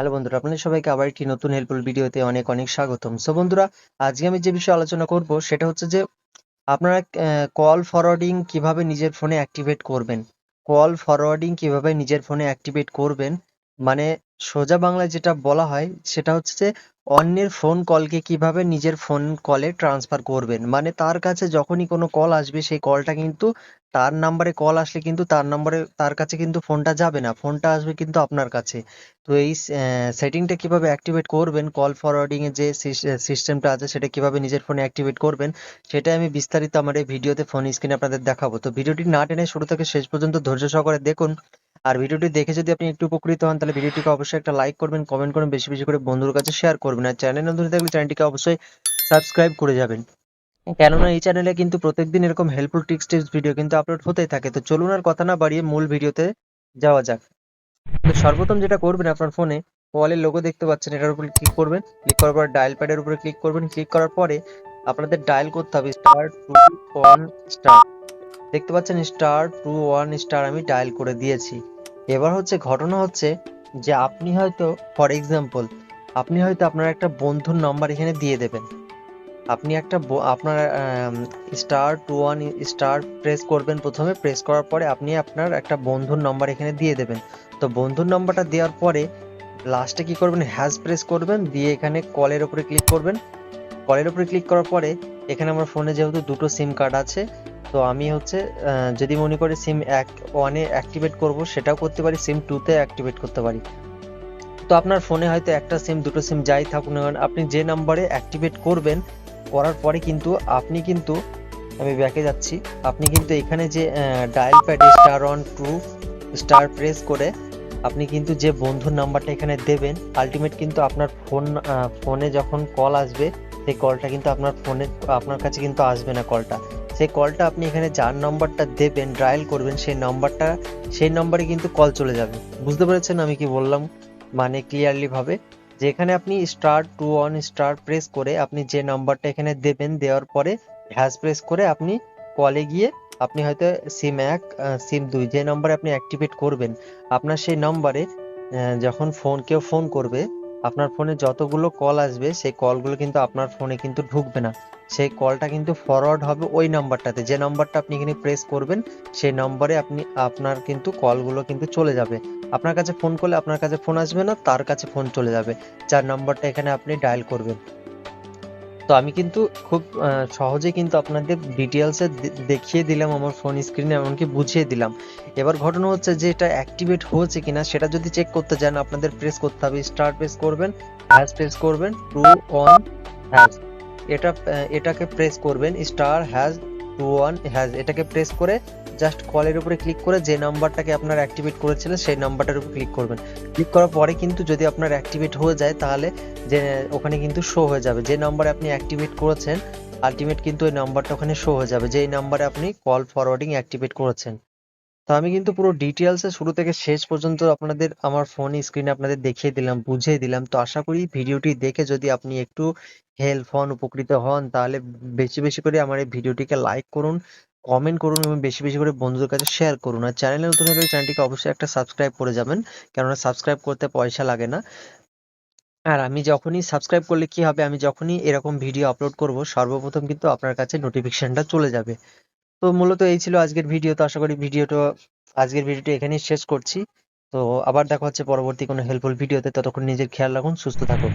Hello বন্ধুরা, আপনাদের সবাইকে আবার একটি নতুন হেল্পফুল ভিডিওতে অনেক অনেক স্বাগতম। সো বন্ধুরা, আজকে আমি যে বিষয়ে আলোচনা করব, সেটা হচ্ছে যে আপনারা কল ফরওয়ার্ডিং কীভাবে নিজের ফোনে অ্যাক্টিভেট করবেন? কল ফরওয়ার্ডিং কীভাবে নিজের ফোনে অ্যাক্টিভেট করবেন? মানে সোজা বাংলায় যেটা বলা হয়, সেটা হচ্ছে যে অন্যের ফোন কলকে কীভাবে নিজের ফোন কলে ট্রান্সফার করবেন। মানে তার কাছে যখনই কোনো কল আসবে, সেই কলটা কিন্তু তার নাম্বারে কল আসলে কিন্তু তার নাম্বারে তার কাছে কিন্তু ফোনটা যাবে না। ফোনটা আসবে কিন্তু আপনার কাছে। তো এই সেটিংটা কীভাবে অ্যাক্টিভেট করবেন কল ফরওয়ার্ডিং এর যে সিস্টেমটা আছে, সেটা কীভাবে নিজের ফোনে অ্যাক্টিভেট করবেন, সেটা আমি বিস্তারিত আমার এই ভিডিওতে ফোন স্ক্রিনে আপনাদের দেখাবো। তো ভিডিওটি না টেনে শুরু থেকে শেষ পর্যন্ত ধৈর্য সহকারে দেখুন। আর ভিডিওটি দেখে যদি আপনি একটু উপকৃত হন, তাহলে ভিডিওটিকে অবশ্যই একটা লাইক করবেন কমেন্ট করবেন, বেশি বেশি করে বন্ধুর কাছে শেয়ার করবেন। আর চ্যানেল নতুন থাকলে চ্যানেলটিকে অবশ্যই সাবস্ক্রাইব করে যাবেন। কেননা এই চ্যানেলে কিন্তু প্রত্যেকদিন এরকম হেল্পফুল টিপস টিপস ভিডিও কিন্তু আপলোড হতেই থাকে। তো চলুন আর কথা না বাড়িয়ে মূল ভিডিওতে যাওয়া যাক। তো সর্বপ্রথম যেটা করবেন আপনার ফোনে কলের লোগো দেখতে পাচ্ছেন, এটার উপরে ক্লিক করবেন। ক্লিক করার পর ডায়াল প্যাডের উপরে ক্লিক করবেন। ক্লিক করার পরে আপনাদের ডায়াল করতে হবে স্টার টু ওয়ান স্টার দেখতে পাচ্ছেন স্টার টু ওয়ান স্টার আমি ডায়াল করে দিয়েছি। এবার হচ্ছে ঘটনা হচ্ছে যে আপনি হয়তো ফর এক্সাম্পল আপনি হয়তো আপনার একটা বন্ধুর নাম্বার এখানে দিয়ে দেবেন। আপনি একটা আপনার star two one star press করবেন প্রথমে। প্রেস করার পরে আপনি আপনার একটা বন্ধুর নাম্বার এখানে দিয়ে দেবেন। তো বন্ধুর নাম্বারটা দেওয়ার পরে লাস্টে কি করবেন? হ্যাজ প্রেস করবেন, দিয়ে এখানে কলের উপরে ক্লিক করবেন। কলের উপরে ক্লিক করার পরে এখানে আমার ফোনে যেহেতু দুটো সিম কার্ড আছে তো আমি হচ্ছে যদি মনে করি সিম এক ওয়ানে অ্যাক্টিভেট করব, সেটাও করতে পারি সিম টুতে অ্যাক্টিভেট করতে পারি। তো আপনার ফোনে হয়তো একটা সিম দুটো সিম যাই থাকুন না আপনি যে নাম্বারে অ্যাক্টিভেট করবেন, করার পরে কিন্তু আপনি কিন্তু, আমি ব্যাকে যাচ্ছি, আপনি কিন্তু এখানে যে ডায়াল প্যাডে star on two star press করে, আপনি কিন্তু যে বন্ধুর নাম্বারটা এখানে দেবেন আলটিমেট কিন্তু আপনার ফোন ফোনে যখন কল আসবে সেই কলটা কিন্তু আপনার ফোনে আপনার কাছে কিন্তু আসবে না কলটা সেই কলটা আপনি এখানে যার নাম্বারটা দেবেন ডায়াল করবেন, সেই নম্বরটা সেই নম্বরে কিন্তু কল চলে যাবে। বুঝতে পেরেছেন আমি কি বললাম? মানে ক্লিয়ারলি ভাবে। যেখানে আপনি star two one star press করে আপনি যে নাম্বারটা এখানে দেবেন, দেওয়ার পরে হ্যাশ প্রেস করে আপনি কলে গিয়ে আপনি হয়তো সিম এক সিম দুই, যে নাম্বারে আপনি অ্যাক্টিভেট করবেন, আপনার সেই নাম্বারে যখন ফোন কেউ ফোন করবে আপনার ফোনে যতগুলো কল আসবে, সেই কলগুলো কিন্তু আপনার ফোনে কিন্তু ঢুকবে না। সেই কলটা কিন্তু ফরওয়ার্ড হবে ওই নাম্বারটাতে যে নাম্বারটা আপনি এখানে প্রেস করবেন, সেই নম্বরে আপনি, আপনার কিন্তু কলগুলো কিন্তু চলে যাবে। আপনার কাছে ফোন করলে আপনার কাছে ফোন আসবে না, তার কাছে ফোন চলে যাবে। যার নাম্বারটা এখানে আপনি ডায়াল করবেন। তো আমি কিন্তু খুব সহজে কিন্তু আপনাদের ডিটেলসে দেখিয়ে দিলাম আমার ফোন স্ক্রিনে এমনকি বুঝিয়ে দিলাম। এবার ঘটনা হচ্ছে যে এটা অ্যাক্টিভেট হয়েছে কিনা, সেটা যদি চেক করতে চান আপনাদের প্রেস করতে হবে স্টার্ট প্রেস করবেন হ্যাশ প্রেস করবেন টু ওয়ান হ্যাশ এটা এটাকে প্রেস করবেন star hash two one hash এটাকে প্রেস করে জাস্ট কলের উপরে ক্লিক করে যে নাম্বারটাকে আপনার অ্যাক্টিভেট করেছিলেন, সেই নাম্বারটার উপর ক্লিক করবেন। ক্লিক করার পরে কিন্তু যদি আপনার অ্যাক্টিভেট হয়ে যায়, তাহলে যে, ওখানে কিন্তু শো হয়ে যাবে। যে নাম্বারে আপনি অ্যাক্টিভেট করেছেন আলটিমেট কিন্তু ওই নাম্বারটা ওখানে শো হয়ে যাবে। যে এই নাম্বারে আপনি কল ফরওয়ার্ডিং অ্যাক্টিভেট করেছেন। তো আমি কিন্তু পুরো ডিটেলসে শুরু থেকে শেষ পর্যন্ত আপনাদের, আমার ফোন স্ক্রিনে আপনাদের দেখিয়ে দিলাম, বুঝিয়ে দিলাম। তো আশা করি ভিডিওটি দেখে যদি আপনি একটু হেল্প হন, উপকৃত হন, তাহলে বেশি বেশি করে আমার এই ভিডিওটিকে লাইক করুন। কমেন্ট করুন এবং বেশি বেশি করে বন্ধুদের কাছে শেয়ার করুন। আর চ্যানেলে নতুন হলে চ্যানেলটিকে অবশ্যই একটা সাবস্ক্রাইব করে যাবেন, কেননা সাবস্ক্রাইব করতে পয়সা লাগে না। আর আমি যখনই সাবস্ক্রাইব করলে কি হবে, আমি যখনই এরকম ভিডিও আপলোড করব, সর্বপ্রথম কিন্তু আপনার কাছে নোটিফিকেশনটা চলে যাবে। তো মূলত এই ছিল আজকের ভিডিও তো আশা করি ভিডিওটা আজকের ভিডিওটি এখানেই শেষ করছি। তো আবার দেখা হচ্ছে পরবর্তী কোনো হেল্পফুল ভিডিওতে ততক্ষণ নিজের খেয়াল রাখুন, সুস্থ থাকুন।